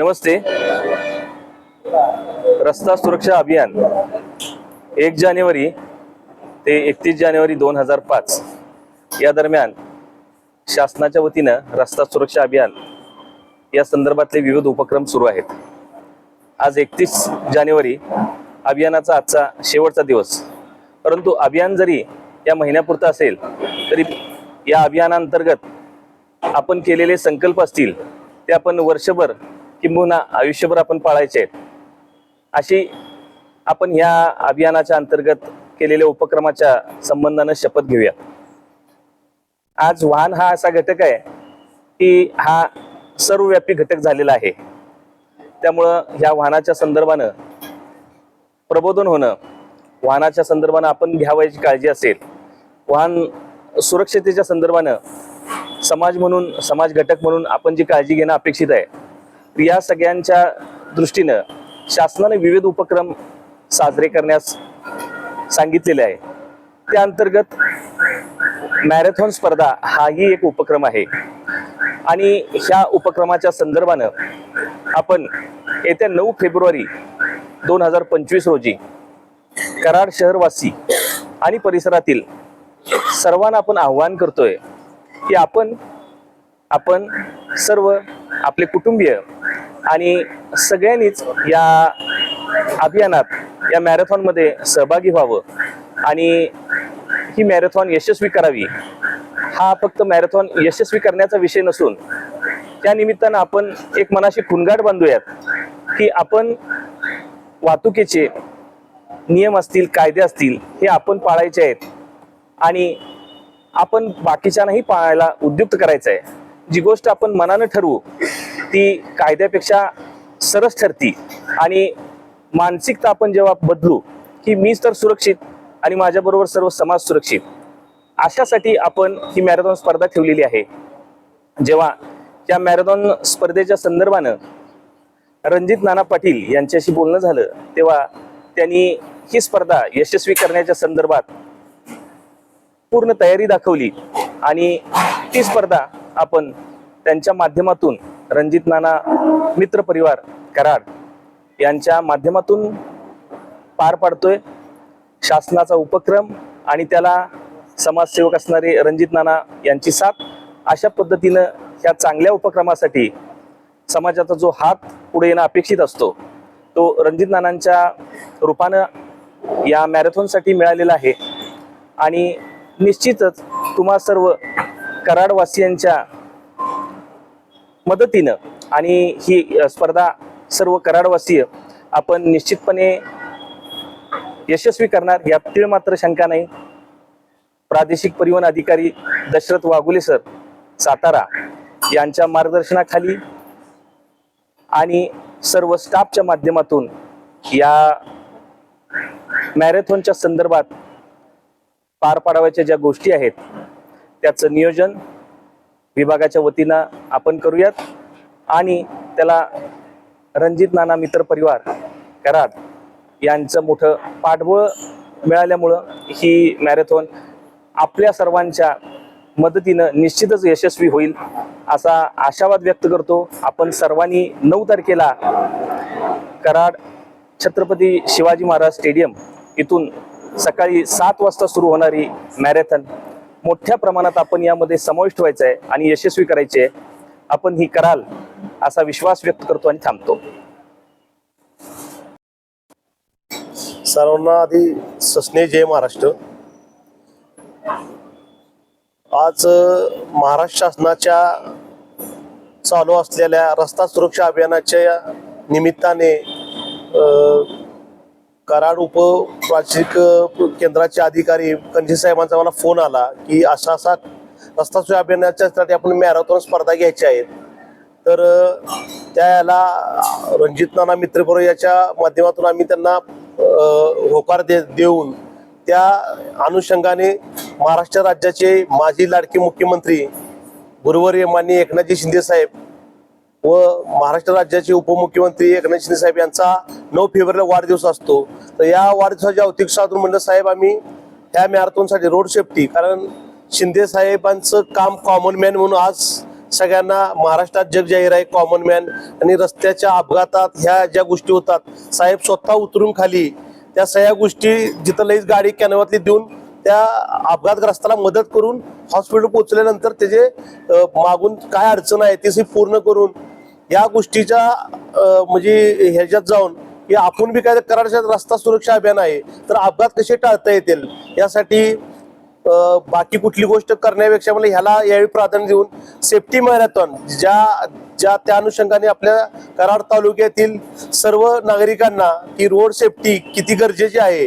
नमस्ते. रस्ता सुरक्षा अभियान एक जानेवारी ते एकतीस जानेवारी दोन हजार पाच. या दरम्यान शासनाच्या वतीनं रस्ता सुरक्षा अभियान या संदर्भातले विविध उपक्रम सुरू आहेत. आज एकतीस जानेवारी अभियानाचा आजचा शेवटचा दिवस. परंतु अभियान जरी या महिन्यापुरतं असेल तरी या अभियानांतर्गत आपण केलेले संकल्प असतील ते आपण वर्षभर किंबहुना आयुष्यभर आपण पाळायचे आहेत. अशी आपण ह्या अभियानाच्या अंतर्गत केलेल्या उपक्रमाच्या संबंधानं शपथ घेऊया. आज वाहन हा असा घटक आहे की हा सर्वव्यापी घटक झालेला आहे. त्यामुळं ह्या वाहनाच्या संदर्भानं प्रबोधन होणं वाहनाच्या संदर्भानं आपण घ्यावायची काळजी असेल. वाहन सुरक्षतेच्या संदर्भानं समाज म्हणून समाज घटक म्हणून आपण जी काळजी घेणं अपेक्षित आहे या सगळ्यांच्या दृष्टीनं शासनाने विविध उपक्रम साजरे करण्यास सांगितलेले आहे. त्या अंतर्गत मॅरेथॉन स्पर्धा हाही एक उपक्रम आहे. आणि ह्या उपक्रमाच्या संदर्भानं आपण येत्या नऊ फेब्रुवारी दोन हजार पंचवीस रोजी कराड शहरवासी आणि परिसरातील सर्वांना आपण आव्हान करतोय की आपण आपण सर्व आपले कुटुंबीय आणि सगळ्यांनीच या अभियानात या मॅरेथॉनमध्ये सहभागी व्हावं आणि ही मॅरेथॉन यशस्वी करावी. हा फक्त मॅरेथॉन यशस्वी करण्याचा विषय नसून त्या निमित्तानं आपण एक मनाशी खुणगाट बांधूयात की आपण वाहतुकीचे नियम असतील कायदे असतील हे आपण पाळायचे आहेत आणि आपण बाकीच्यांनाही पाळायला उद्युक्त करायचं आहे. जी गोष्ट आपण मनानं ठरवू ती कायद्यापेक्षा सरस ठरती. आणि मानसिकता आपण जेव्हा बदलू की मीच तर सुरक्षित आणि माझ्याबरोबर सर्व समाज सुरक्षित अशासाठी आपण ही मॅरेथॉन स्पर्धा ठेवलेली आहे. जेव्हा त्या मॅरेथॉन स्पर्धेच्या संदर्भानं रणजित नाना पाटील यांच्याशी बोलणं झालं तेव्हा त्यांनी ही स्पर्धा यशस्वी करण्याच्या संदर्भात पूर्ण तयारी दाखवली. आणि ती स्पर्धा आपण त्यांच्या माध्यमातून रणजित नाना मित्र परिवार कराड यांच्या माध्यमातून पार पाडतोय. शासनाचा उपक्रम आणि त्याला समाजसेवक असणारे रणजित नाना यांची साथ. अशा पद्धतीनं ह्या चांगल्या उपक्रमासाठी समाजाचा जो हात पुढे येणं अपेक्षित असतो तो रणजित नानांच्या रूपानं या मॅरेथॉनसाठी मिळालेला आहे. आणि निश्चितच तुम्हा सर्व कराडवासियांच्या मदतीनं आणि ही स्पर्धा सर्व कराडवासीय आपण निश्चितपणे यशस्वी करणार यातील तीळ मात्र शंका नाही. प्रादेशिक परिवहन अधिकारी दशरथ वाघुले सर सातारा यांच्या मार्गदर्शनाखाली आणि सर्व स्टाफच्या माध्यमातून या मॅरेथॉनच्या संदर्भात पार पाडावयाच्या ज्या गोष्टी आहेत त्याचं नियोजन विभागाच्या वतीनं आपण करूयात. आणि त्याला रणजित नाना मित्र परिवार कराड यांचं मोठं पाठबळ मिळाल्यामुळं ही मॅरेथॉन आपल्या सर्वांच्या मदतीनं निश्चितच यशस्वी होईल असा आशावाद व्यक्त करतो. आपण सर्वांनी नऊ तारखेला कराड छत्रपती शिवाजी महाराज स्टेडियम इथून सकाळी सात वाजता सुरू होणारी मॅरेथॉन मोठ्या प्रमाणात आपण यामध्ये समाविष्ट व्हायचं आहे आणि यशस्वी करायचे आहे आपण ही कराल असा विश्वास व्यक्त करतो आणि थांबतो. सर्वांना आधी सस्ने जय महाराष्ट्र. आज महाराष्ट्र शासनाच्या चालू असलेल्या रस्ता सुरक्षा अभियानाच्या निमित्ताने कराड उप प्राशिक केंद्राचे अधिकारी कंठी साहेबांचा मला फोन आला की असा असा रस्ता सुया अभियानाच्यासाठी आपण मॅरेथॉन स्पर्धा घ्यायच्या आहेत तर त्याला त्या याला रणजित नाना मित्रपुर याच्या माध्यमातून आम्ही त्यांना होकार दे देऊन त्या अनुषंगाने महाराष्ट्र राज्याचे माजी लाडके मुख्यमंत्री गुरुवर्य माननीय एकनाथजी शिंदे साहेब व महाराष्ट्र राज्याचे उपमुख्यमंत्री एकनाथ शिंदे साहेब यांचा नऊ फेब्रुवारीला वाढदिवस असतो. तर या वाढदिवसाच्या औतिक साधून म्हणलं साहेब आम्ही ह्या मॅरेथॉनसाठी रोड सेफ्टी कारण शिंदे साहेबांचं काम कॉमन मॅन म्हणून आज सगळ्यांना महाराष्ट्रात जग जाहीर आहे कॉमन मॅन आणि रस्त्याच्या अपघातात ह्या ज्या गोष्टी होतात साहेब स्वतः उतरून खाली त्या सगळ्या गोष्टी जिथं लईच गाडी कॅनवातली देऊन त्या अपघातग्रस्ताला मदत करून हॉस्पिटल पोहोचल्यानंतर त्याचे मागून काय अडचण आहे ती पूर्ण करून या गोष्टीच्या म्हणजे ह्याच्यात जाऊन की आपण बी काय कराडच्या रस्ता सुरक्षा अभियान आहे तर अपघात कसे टाळता येतील? यासाठी बाकी कुठली गोष्ट करण्यापेक्षा मला ह्याला यावेळी प्राधान्य देऊन सेफ्टी मॅरेथॉन ज्या ज्या त्या अनुषंगाने आपल्या कराड तालुक्यातील सर्व नागरिकांना की रोड सेफ्टी किती गरजेची आहे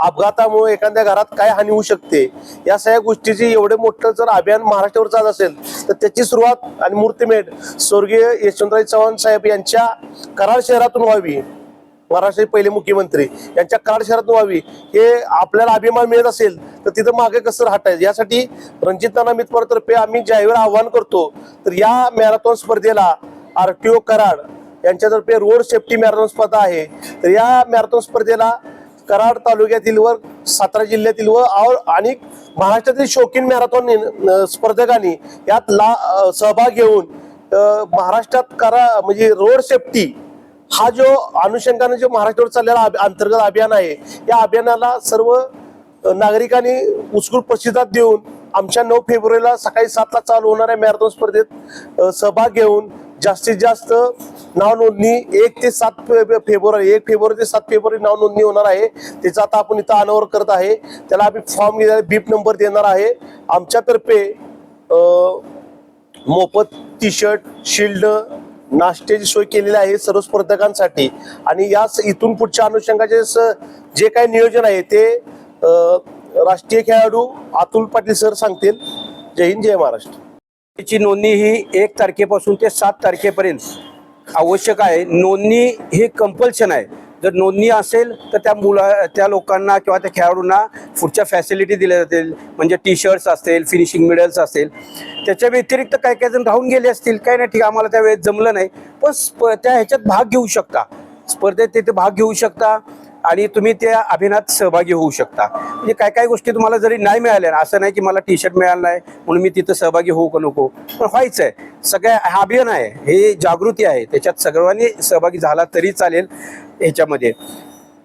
अपघातामुळे एखाद्या घरात काय हानी होऊ शकते या सगळ्या गोष्टीची एवढे मोठं जर अभियान महाराष्ट्रावर चालत असेल तर त्याची सुरुवात आणि मूर्तिमेढ स्वर्गीय यशवंतराव चव्हाण साहेब यांच्या कराड शहरातून व्हावी. महाराष्ट्राचे पहिले मुख्यमंत्री यांच्या कराड शहरातून व्हावी हे आपल्याला अभिमान मिळत असेल तर तिथं मागे कसं हटायचं यासाठी रणजित नाना मितवारतर्फे आम्ही जाहीर आव्हान करतो तर या मॅरेथॉन स्पर्धेला आर टी ओ कराड यांच्यातर्फे रोड सेफ्टी मॅरेथॉन स्पर्धा आहे. तर या मॅरेथॉन स्पर्धेला कराड तालुक्यातील व सातारा जिल्ह्यातील व आणि महाराष्ट्रातील शौकीन मॅरेथॉन स्पर्धकांनी यात ला सहभाग घेऊन महाराष्ट्रात करा म्हणजे रोड सेफ्टी हा जो अनुषंगाने जो महाराष्ट्रावर चाललेला अंतर्गत अभियान आहे या अभियानाला सर्व नागरिकांनी उत्स्फूर्त प्रतिसाद देऊन आमच्या नऊ फेब्रुवारीला सकाळी सातला चालू होणाऱ्या मॅरेथॉन स्पर्धेत सहभाग घेऊन जास्तीत जास्त नाव नोंदणी एक ते सात फे- फेब्रुवारी एक फेब्रुवारी ते सात फेब्रुवारी नाव नोंदणी होणार आहे. त्याचं आता आपण इथं अनावर करत आहे. त्याला आम्ही फॉर्म बीप नंबर देणार आहे. आमच्यातर्फे मोफत टी शर्ट शिल्ड नाश्त्याची सोय केलेली आहे सर्व स्पर्धकांसाठी. आणि या स- इथून पुढच्या अनुषंगाचे स- जे काही नियोजन आहे ते राष्ट्रीय खेळाडू अतुल पाटील सर सांगतील. जय हिंद जय महाराष्ट्र. ची नोंदणी ही एक तारखेपासून ते सात तारखेपर्यंत आवश्यक आहे. नोंदणी ही कंपल्शन आहे. जर नोंदणी असेल तर त्या मुला त्या लोकांना किंवा त्या खेळाडूंना पुढच्या फॅसिलिटी दिल्या जातील. म्हणजे टी शर्ट्स असतील फिनिशिंग मेडल्स असेल त्याच्या व्यतिरिक्त काही काही जण राहून गेले असतील. काही नाही ठीक आम्हाला त्यावेळेस जमलं नाही. पण स्प त्या ह्याच्यात भाग घेऊ शकता. स्पर्धेत तिथे भाग घेऊ शकता आणि तुम्ही त्या अभिनयात सहभागी होऊ शकता. म्हणजे काय काय गोष्टी तुम्हाला जरी नाही मिळाल्या असं नाही की मला टी शर्ट मिळालं नाही म्हणून मी तिथं सहभागी होऊ का नको? पण व्हायचं आहे सगळ्या हा अभियान आहे. हे जागृती आहे. त्याच्यात सर्वांनी सहभागी झाला तरी चालेल. ह्याच्यामध्ये.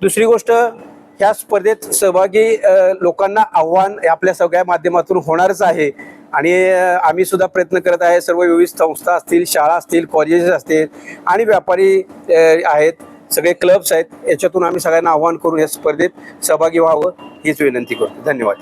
दुसरी गोष्ट ह्या स्पर्धेत सहभागी लोकांना आव्हान आपल्या सगळ्या माध्यमातून होणारच आहे. आणि आम्ही सुद्धा प्रयत्न करत आहे सर्व विविध संस्था असतील शाळा असतील कॉलेजेस असतील आणि व्यापारी आहेत सगळे क्लब्स आहेत याच्यातून आम्ही सगळ्यांना आव्हान करून या स्पर्धेत सहभागी व्हावं हीच विनंती करतो. धन्यवाद.